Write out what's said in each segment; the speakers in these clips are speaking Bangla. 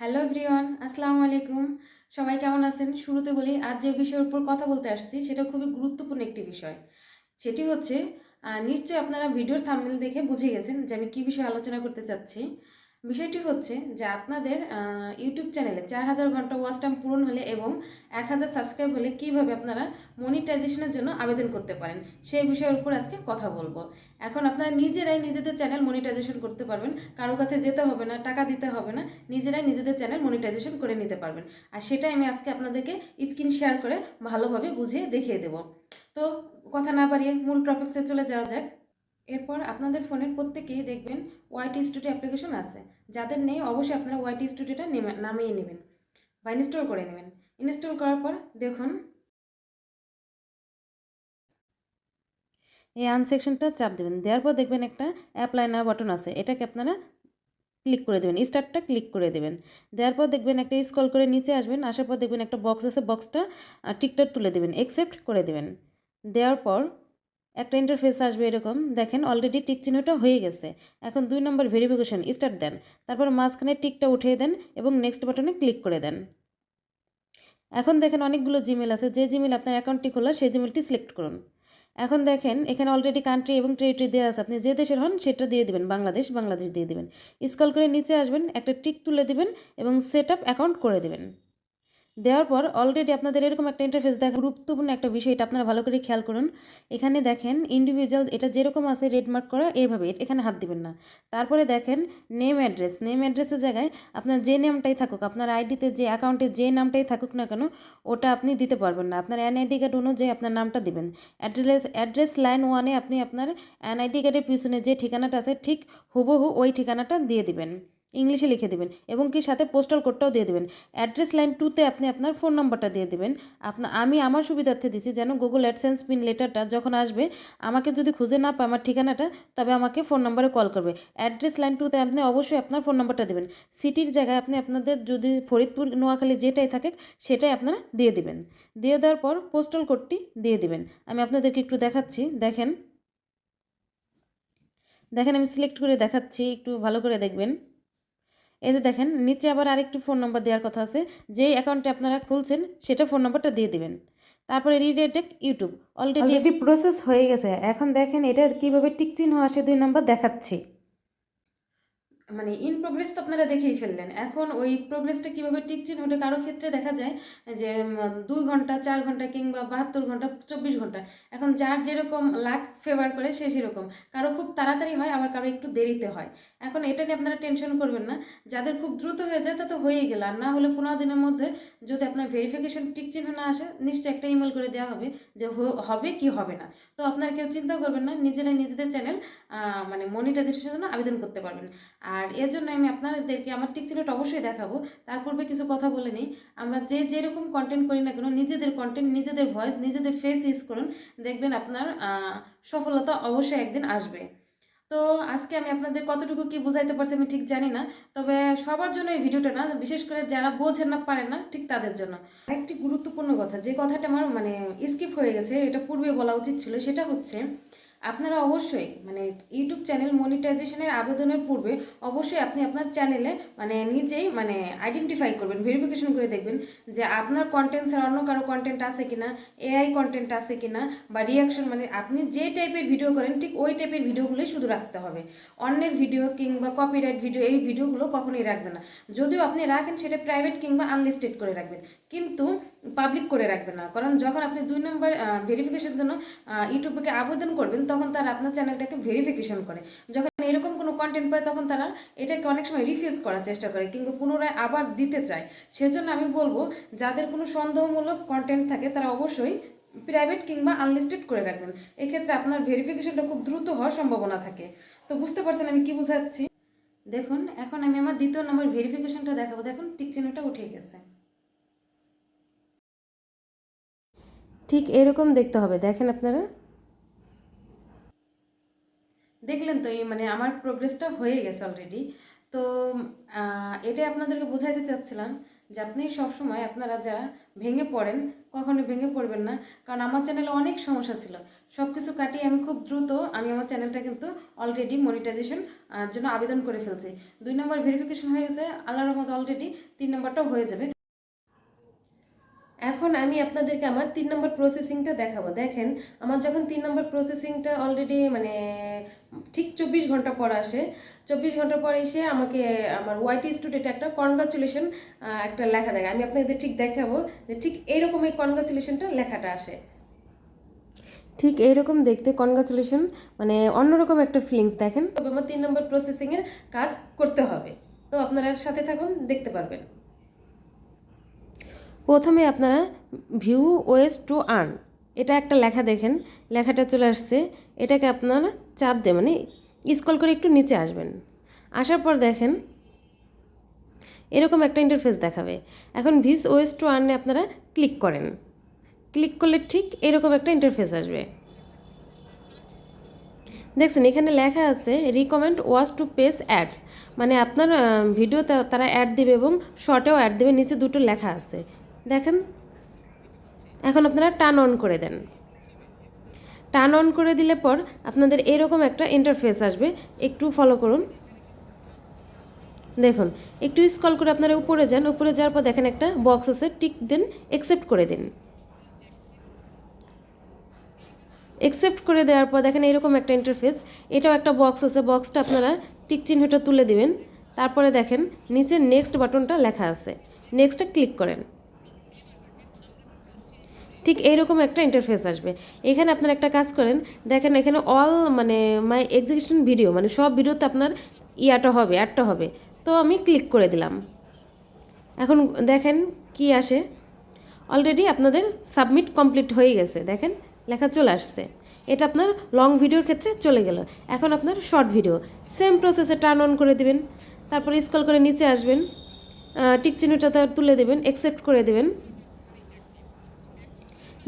হ্যালো এভরিওয়ান আসসালামু আলাইকুম। সবাই কেমন আছেন? শুরুতে বলি, আজ যে বিষয়ের উপর কথা বলতে আসছি, সেটা খুবই গুরুত্বপূর্ণ একটি বিষয়। সেটি হচ্ছে নিশ্চয়ই আপনারা ভিডিওর থাম্বনেল দেখে বুঝে গেছেন যে আমি কী বিষয়ে আলোচনা করতে চাচ্ছি। বিষয়টি হচ্ছে যে আপনাদের ইউটিউব চ্যানেলে চার হাজার ঘণ্টা ওয়াচ টাইম পূরণ হলে এবং এক হাজার সাবস্ক্রাইব হলে কীভাবে আপনারা মনিটাইজেশনের জন্য আবেদন করতে পারেন, সেই বিষয়ের উপর আজকে কথা বলব। এখন আপনারা নিজেরাই নিজেদের চ্যানেল মনিটাইজেশন করতে পারবেন, কারও কাছে যেতে হবে না, টাকা দিতে হবে না, নিজেরাই নিজেদের চ্যানেল মনিটাইজেশন করে নিতে পারবেন। আর সেটাই আমি আজকে আপনাদেরকে স্ক্রিন শেয়ার করে ভালোভাবে বুঝিয়ে দেখিয়ে দেব। তো কথা না বাড়িয়ে মূল টপিক্সে চলে যাওয়া যাক। এরপর আপনাদের ফোনের প্রত্যেকেই দেখবেন ওয়াইটি স্টুডিও অ্যাপ্লিকেশন আছে। যাদের নেই, অবশ্যই আপনারা ওয়াইটি স্টুডিওটা নামিয়ে নেবেন বা ইনস্টল করে নেবেন। ইনস্টল করার পর দেখুন, এই আনসেকশনটা চাপ দেবেন। দেওয়ার পর দেখবেন একটা অ্যাপ্লাই না বাটন আছে। এটাকে আপনারা ক্লিক করে দেবেন। স্টার্টটা ক্লিক করে দেবেন। দেওয়ার পর দেখবেন একটা স্কল করে নিচে আসবেন। আসার পর দেখবেন একটা বক্স আছে। বক্সটা টিকটা তুলে দেবেন। একসেপ্ট করে দেবেন। দেওয়ার পর একটা ইন্টারফেস আসবে এরকম। দেখেন অলরেডি টিক চিহ্নটা হয়ে গেছে। এখন দুই নম্বর ভেরিফিকেশন স্টার্ট দেন। তারপর মাঝখানে টিকটা উঠিয়ে দেন এবং নেক্সট বাটনে ক্লিক করে দেন। এখন দেখেন, অনেকগুলো জিমেল আছে। যে জিমেল আপনার অ্যাকাউন্টটি খোলা, সেই জিমেলটি সিলেক্ট করুন। এখন দেখেন, এখানে অলরেডি কান্ট্রি এবং টেরিটরি দেওয়া আছে। আপনি যে দেশের হন, সেটা দিয়ে দিবেন। বাংলাদেশ বাংলাদেশ দিয়ে দিবেন। স্কল করে নিচে আসবেন, একটা টিক তুলে দিবেন এবং সেট আপ অ্যাকাউন্ট করে দেবেন। দেওয়ার পর অলরেডি আপনাদের এরকম একটা ইন্টারফেস দেখা গুরুত্বপূর্ণ একটা বিষয়, এটা আপনারা ভালো করে খেয়াল করুন। এখানে দেখেন ইন্ডিভিজুয়াল এটা যেরকম আছে রেড মার্ক করা, এইভাবে এখানে হাত দিবেন না। তারপরে দেখেন নেম অ্যাড্রেস নেম অ্যাড্রেসের জায়গায় আপনার যে নেমটাই থাকুক, আপনার আইডিতে যে অ্যাকাউন্টে যে নামটাই থাকুক না কেন, ওটা আপনি দিতে পারবেন না। আপনার এনআইডি কার্ড অনুযায়ী আপনার নামটা দিবেন। অ্যাড্রেস অ্যাড্রেস লাইন ওয়ানে আপনি আপনার এনআইডি কার্ডের পিছনে যে ঠিকানাটা আছে, ঠিক হুবহু ওই ঠিকানাটা দিয়ে দিবেন। ইংলিশে লিখে দেবেন এবং কি সাথে পোস্টাল কোডটাও দিয়ে দেবেন। অ্যাড্রেস লাইন টুতে আপনি আপনার ফোন নম্বরটা দিয়ে দেবেন। আপনার আমি আমার সুবিধার্থে দিছি যেন গুগল অ্যাডসেন্স পিন লেটারটা যখন আসবে, আমাকে যদি খুঁজে না পায় আমার ঠিকানাটা, তবে আমাকে ফোন নম্বরে কল করবে। অ্যাড্রেস লাইন টুতে আপনি অবশ্যই আপনার ফোন নম্বরটা দেবেন। সিটির জায়গায় আপনি আপনাদের যদি ফরিদপুর, নোয়াখালী যেটাই থাকে সেটাই আপনারা দিয়ে দেবেন। দিয়ে দেওয়ার পর পোস্টাল কোডটি দিয়ে দেবেন। আমি আপনাদেরকে একটু দেখাচ্ছি। দেখেন। দেখেন আমি সিলেক্ট করে দেখাচ্ছি। একটু ভালো করে দেখবেন। এই যে দেখেন, নিচে আবার আরেকটি ফোন নম্বর দেওয়ার কথা আছে। যেই অ্যাকাউন্টে আপনারা খুলছেন, সেটা ফোন নম্বরটা দিয়ে দিবেন। তারপরে রিডেটেক ইউটিউব অলরেডি প্রসেস হয়ে গেছে। এখন দেখেন এটা কীভাবে টিক চিহ্ন আসে দুই নম্বর দেখাচ্ছি। মানে ইন প্রোগ্রেস তো আপনারা দেখেই ফেললেন। এখন ওই প্রোগ্রেসটা কীভাবে টিক চিহ্নটা কারও ক্ষেত্রে দেখা যায় যে দুই ঘণ্টা, চার ঘণ্টা কিংবা বাহাত্তর ঘণ্টা, চব্বিশ ঘণ্টা, এখন যার যেরকম লাক ফেভার করে সে সেরকম। কারও খুব তাড়াতাড়ি হয়, আবার কারও একটু দেরিতে হয়। এখন এটা নিয়ে আপনারা টেনশন করবেন না। যাদের খুব দ্রুত হয়ে যায়, তা তো হয়েই গেল। আর না হলে পনেরো দিনের মধ্যে যদি আপনার ভেরিফিকেশন টিক চিহ্ন না আসে, নিশ্চয়ই একটা ইমেল করে দেওয়া হবে যে হবে কি হবে না? তো আপনারা কেউ চিন্তা করবেন না, নিজেরাই নিজেদের চ্যানেল মানে মনিটাইজেশনের জন্য আবেদন করতে পারবেন। আর এর জন্য আমি আপনাদেরকে, আমার টিক চিহ্নটা অবশ্যই দেখাবো। তার পূর্বে কিছু কথা বলে নিই। আমরা যে যেরকম কন্টেন্ট করি না কেন, নিজেদের কন্টেন্ট নিজেদের ভয়েস নিজেদের ফেস ইউজ করুন। দেখবেন আপনার সফলতা অবশ্যই একদিন আসবে। তো আজকে আমি আপনাদের কতটুকু কি বুঝাইতে পারছি আমি ঠিক জানি না। তবে সবার জন্য এই ভিডিওটা না, বিশেষ করে যারা বোঝেন না, পারেন না, ঠিক তাদের জন্য। একটি গুরুত্বপূর্ণ কথা, যে কথাটা আমার মানে স্কিপ হয়ে গেছে, এটা পূর্বে বলা উচিত ছিল, সেটা হচ্ছে আপনারা অবশ্যই মানে ইউটিউব চ্যানেল মনিটাইজেশনের আবেদনের পূর্বে অবশ্যই আপনি আপনার চ্যানেলে মানে নিজেই মানে আইডেন্টিফাই করবেন ভেরিফিকেশন করে দেখবেন যে আপনার কন্টেন্ট ছাড়া অন্য কারও কন্টেন্ট আছে কিনা এআই কন্টেন্ট আছে কিনা, বা রিয়াকশন মানে আপনি যে টাইপের ভিডিও করেন, ঠিক ওই টাইপের ভিডিওগুলোই শুধু রাখতে হবে। অন্যের ভিডিও কিংবা কপিরাইট ভিডিও এই ভিডিওগুলো কখনোই রাখবেন না। যদিও আপনি রাখেন, সেটা প্রাইভেট কিংবা আনলিস্টেড করে রাখবেন, কিন্তু পাবলিক করে রাখবেন না। কারণ যখন আপনি দুই নম্বর ভেরিফিকেশন জন্য ইউটিউবকে আবেদন করবেন, তখন তারা আপনার চ্যানেলটাকে ভেরিফিকেশন করে। যখন এরকম কোনো কন্টেন্ট পায়, তখন তারা এটাকে অনেক সময় রিফিউজ করার চেষ্টা করে কিংবা পুনরায় আবার দিতে চায়। সেজন্য আমি বলব, যাদের কোনো সন্দেহমূলক কন্টেন্ট থাকে, তারা অবশ্যই প্রাইভেট কিংবা আনলিস্টেড করে রাখবেন। এক্ষেত্রে আপনার ভেরিফিকেশনটা খুব দ্রুত হওয়ার সম্ভাবনা থাকে। তো বুঝতে পারছেন আমি কি বোঝাচ্ছি? দেখুন, এখন আমি আমার দ্বিতীয় নম্বর ভেরিফিকেশনটা দেখাবো। দেখুন টিক চিহ্নটা উঠে গেছে। ঠিক এরকম দেখতে হবে। দেখেন আপনারা? দেখলেন তো এই মানে আমার প্রোগ্রেসটা হয়ে গেছে অলরেডি তো এটাই আপনাদেরকে বোঝাইতে চাচ্ছিলাম যে আপনি সবসময় আপনারা যারা ভেঙে পড়েন কখনো ভেঙে পড়বেন না। কারণ আমার চ্যানেলে অনেক সমস্যা ছিল। সব কিছু কাটিয়ে আমি খুব দ্রুত আমি আমার চ্যানেলটা কিন্তু অলরেডি মনিটাইজেশন জন্য আবেদন করে ফেলছি। দুই নম্বর ভেরিফিকেশন হয়ে গেছে আল্লাহর রহমত অলরেডি তিন নম্বরটাও হয়ে যাবে। এখন আমি আপনাদেরকে আমার তিন নম্বর প্রসেসিংটা দেখাবো। দেখেন, আমার যখন তিন নম্বর প্রসেসিংটা অলরেডি মানে ঠিক চব্বিশ ঘণ্টা পর আসে। চব্বিশ ঘণ্টা পর এসে আমাকে আমার ওয়াইটি স্টুডেন্ট একটা কনগ্রাচুলেশন একটা লেখা দেখে আমি আপনাদের ঠিক দেখাবো যে ঠিক এইরকম এই কনগ্রাচুলেশনটা লেখাটা আসে। ঠিক এইরকম দেখতে কনগ্রাচুলেশন মানে অন্যরকম একটা ফিলিংস দেখেন। তবে আমার তিন নম্বর প্রসেসিংয়ের কাজ করতে হবে। তো আপনারা সাথে থাকুন দেখতে পারবেন। প্রথমে আপনারা ভিউ ওয়েস টু আর্ন এটা একটা লেখা দেখেন। লেখাটা চলে আসছে। এটাকে আপনারা চাপ দিয়ে মানে স্কল করে একটু নিচে আসবেন। আসার পর দেখেন এরকম একটা ইন্টারফেস দেখাবে। এখন ভিস ওয়েস টু আর্নে আপনারা ক্লিক করেন। ক্লিক করলে ঠিক এরকম একটা ইন্টারফেস আসবে। দেখছেন এখানে লেখা আছে recommend watch to pace ads মানে আপনার ভিডিওতে তারা অ্যাড দেবে এবং শর্টেও অ্যাড দেবে, নিচে দুটো লেখা আছে। দেখেন, এখন আপনারা টার্ন অন করে দেন। টার্ন অন করে দিলে পর আপনাদের এরকম একটা ইন্টারফেস আসবে। একটু ফলো করুন। দেখুন, একটু স্কল করে আপনারা উপরে যান। উপরে যাওয়ার পর দেখেন একটা বক্স আছে টিক দেন অ্যাকসেপ্ট করে দিন। একসেপ্ট করে দেওয়ার পর দেখেন এরকম একটা ইন্টারফেস এটাও একটা বক্স আছে বক্সটা আপনারা টিক চিহ্নটা তুলে দিবেন। তারপরে দেখেন, নিচে নেক্সট বাটনটা লেখা আছে। নেক্সটটা ক্লিক করেন। ঠিক এইরকম একটা ইন্টারফেস আসবে। এখানে আপনার একটা কাজ করেন, দেখেন এখানে অল মানে মাই এক্সিকিউশন ভিডিও মানে সব ভিডিওতে আপনার ইয়াটা হবে অ্যাডটা হবে। তো আমি ক্লিক করে দিলাম। এখন দেখেন কি আসে। অলরেডি আপনাদের সাবমিট কমপ্লিট হয়ে গেছে, দেখেন লেখা চলে আসছে। এটা আপনার লং ভিডিওর ক্ষেত্রে চলে গেল। এখন আপনার শর্ট ভিডিও সেম প্রসেসে টার্ন অন করে দিবেন। তারপর স্কল করে নিচে আসবেন। টিক চিহ্নটা তুলে দেবেন অ্যাকসেপ্ট করে দেবেন।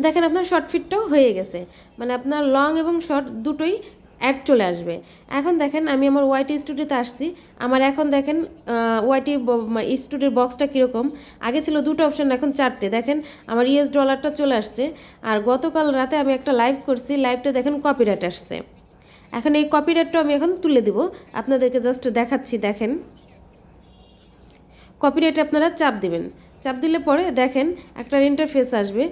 দেখেন আপনার শর্ট ফিটটাও হয়ে গেছে। মানে আপনার লং এবং শর্ট দুটোই অ্যাড চলে আসবে। এখন দেখেন আমি আমার ওয়াইটি স্টুডিওতে আসছি। আমার এখন দেখেন ওয়াইটি স্টুডিওর বক্সটা কীরকম? আগে ছিল দুটো অপশান এখন চারটে। দেখেন আমার ইউএস ডলারটা চলে আসছে। আর গতকাল রাতে আমি একটা লাইভ করছি লাইভটা দেখেন কপিরাইট আসছে। এখন এই কপিরাইটটা আমি এখন তুলে দিব। আপনাদেরকে জাস্ট দেখাচ্ছি, দেখেন। কপিরাইটে আপনারা চাপ দিবেন। চাপ দিলে পরে দেখেন একটা ইন্টারফেস আসবে।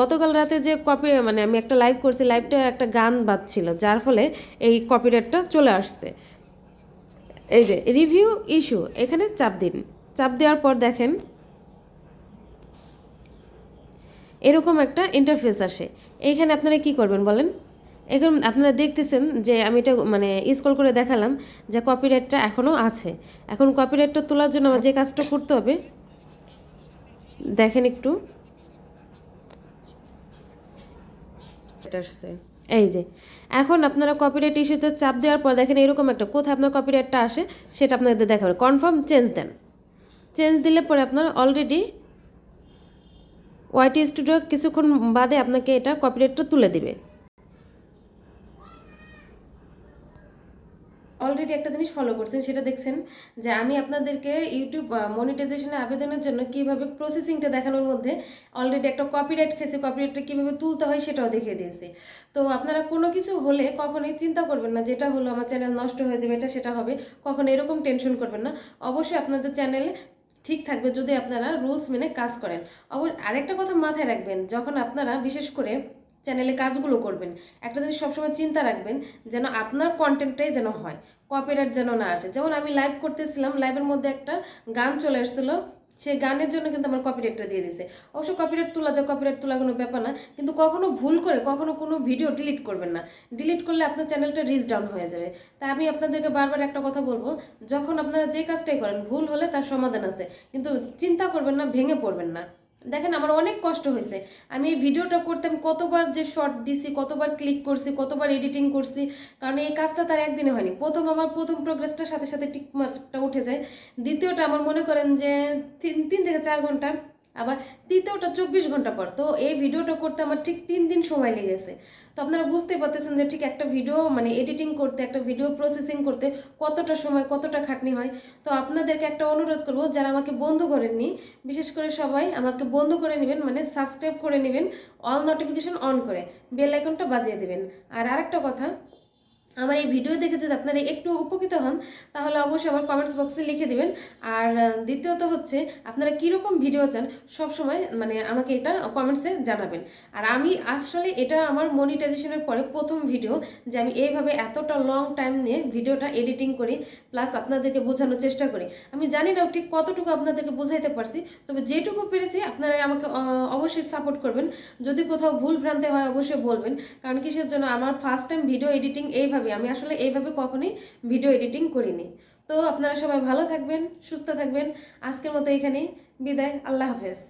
গতকাল রাতে যে কপি মানে আমি একটা লাইভ করছি লাইভটা একটা গান বাজছিল, যার ফলে এই কপিরাইটটা চলে আসছে। এই যে রিভিউ ইস্যু এখানে চাপ দিন। চাপ দেওয়ার পর দেখেন এরকম একটা ইন্টারফেস আসে। এইখানে আপনারা কি করবেন বলেন? এখন আপনারা দেখতেছেন যে আমি এটা মানে স্কল করে দেখালাম যে কপিরাইটটা এখনও আছে। এখন কপিরাইটটা তোলার জন্য আমার যে কাজটা করতে হবে দেখেন একটু। এই যে এখন আপনারা কপিরাইট ইস্যুতে চাপ দেওয়ার পর দেখেন এরকম একটা কোথায় আপনার কপিরাইটটা আসে সেটা আপনাদের দেখাবে। কনফার্ম চেঞ্জ দেন। চেঞ্জ দিলে পরে আপনার অলরেডি ওয়াইটি স্টুডিও কিছুক্ষণ বাদে আপনাকে এটা কপিরাইটটা তুলে দিবে। অলরেডি একটা জিনিস ফলো করছেন, সেটা দেখছেন যে আমি আপনাদেরকে ইউটিউব মনিটাইজেশনে আবেদনের জন্য কীভাবে প্রসেসিংটা দেখানোর মধ্যে অলরেডি একটা কপিরাইট খেয়েছে কপিরাইটটা কীভাবে তুলতে হয় সেটাও দেখিয়ে দিয়েছি। তো আপনারা কোনো কিছু হলে কখনোই চিন্তা করবেন না, যেটা হলো আমার চ্যানেল নষ্ট হয়ে যাবে, এটা সেটা হবে, কখনো এরকম টেনশন করবেন না। অবশ্যই আপনাদের চ্যানেলে ঠিক থাকবে যদি আপনারা রুলস মেনে কাজ করেন। অবশ্য আরেকটা কথা মাথায় রাখবেন, যখন আপনারা বিশেষ করে চ্যানেলে কাজগুলো করবেন। একটা জিনিস সবসময় চিন্তা রাখবেন যেন আপনার কন্টেন্টটাই যেন হয় কপিরাইট যেন না আসে। যেমন আমি লাইভ করতেছিলাম লাইভের মধ্যে একটা গান চলে এসেছিল সেই গানের জন্য কিন্তু আমার কপিরাইটটা দিয়ে দিছে। অবশ্য কপিরাইট তোলা যায় কপিরাইট তোলা কোনো ব্যাপার না, কিন্তু কখনো ভুল করে, কখনো কোনো ভিডিও ডিলিট করবেন না। ডিলিট করলে আপনার চ্যানেলটা রিচ ডাউন হয়ে যাবে। তাই আমি আপনাদেরকে বারবার একটা কথা বলব, যখন আপনারা যে কাজটাই করেন, ভুল হলে তার সমাধান আছে, কিন্তু চিন্তা করবেন না, ভেঙে পড়বেন না। দেখেন আমার অনেক কষ্ট হয়েছে। আমি এই ভিডিওটা করতাম, কতবার যে শর্ট দিছি, কতবার ক্লিক করছি, কতবার এডিটিং করছি, কারণ এই কাজটা তার একদিনে হয়নি। প্রথম আমার প্রথম প্রোগ্রেসটার সাথে সাথে টিকমার্কটা উঠে যায়। দ্বিতীয়টা আমার মনে করেন যে তিন তিন থেকে চার ঘণ্টা আবার দ্বিতীয়টা চব্বিশ ঘণ্টা পর। তো এই ভিডিওটা করতে আমার ঠিক তিন দিন সময় লেগেছে। তো আপনারা বুঝতে পারতেছেন যে ঠিক একটা ভিডিও মানে এডিটিং করতে, একটা ভিডিও প্রসেসিং করতে কতটা সময়, কতটা খাটনি হয়। তো আপনাদেরকে একটা অনুরোধ করব, যারা আমাকে বন্ধ করেননি, বিশেষ করে সবাই আমাকে বন্ধ করে নেবেন মানে সাবস্ক্রাইব করে নেবেন অল নোটিফিকেশন অন করে বেল আইকনটা বাজিয়ে দেবেন। আর আরেকটা কথা আমার এই ভিডিও দেখে যদি আপনারা একটু উপকৃত হন, তাহলে অবশ্যই আমার কমেন্টস বক্সে লিখে দিবেন। আর দ্বিতীয়ত হচ্ছে, আপনারা কীরকম ভিডিও চান সব সময় মানে আমাকে এটা কমেন্টসে জানাবেন। আর আমি আসলে এটা আমার মনিটাইজেশনের পরে প্রথম ভিডিও যে আমি এইভাবে এতটা লং টাইম নিয়ে ভিডিওটা এডিটিং করি প্লাস আপনাদেরকে বোঝানোর চেষ্টা করি। আমি জানি না ঠিক কতটুকু আপনাদেরকে বোঝাইতে পারছি, তবে যেটুকু পেরেছি আপনারা আমাকে অবশ্যই সাপোর্ট করবেন। যদি কোথাও ভুল ভ্রান্তি হয়, অবশ্যই বলবেন। কারণ কিসের জন্য? আমার ফার্স্ট টাইম ভিডিও এডিটিং এইভাবে আমি আসলে এইভাবে কখনোই ভিডিও এডিটিং করিনি। তো আপনারা সবাই ভালো থাকবেন, সুস্থ থাকবেন। আজকের মতো এখানে বিদায়, আল্লাহ হাফেজ।